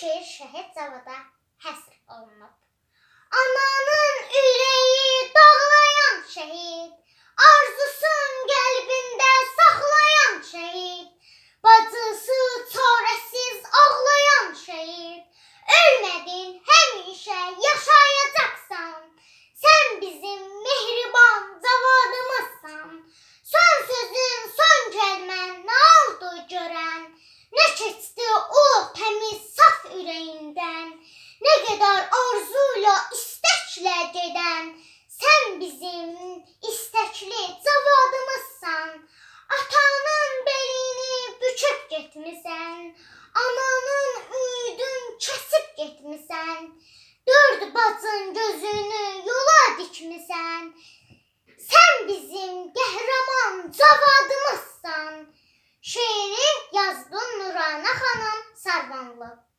şeir şəhid zavada həsr olunub. Ananın ürəyi dağlayan şəhid, arzusun qəlbində saxlayan şəhid, bacısı çarəsiz ağlayan şəhid, ölmədin həmişə yaşayacaqsan. Nə qədər arzuyla, istəklə gedən? Sən bizim istəkli cavadımızsan. Atanın belini büküb getmisən. Ananın ümidin kəsib getmisən. Dörd bacın gözünü yola dikmisən. Sən bizim qəhrəman cavadımızsan. Şeiri yazdın Nurana xanım Sarvanlı.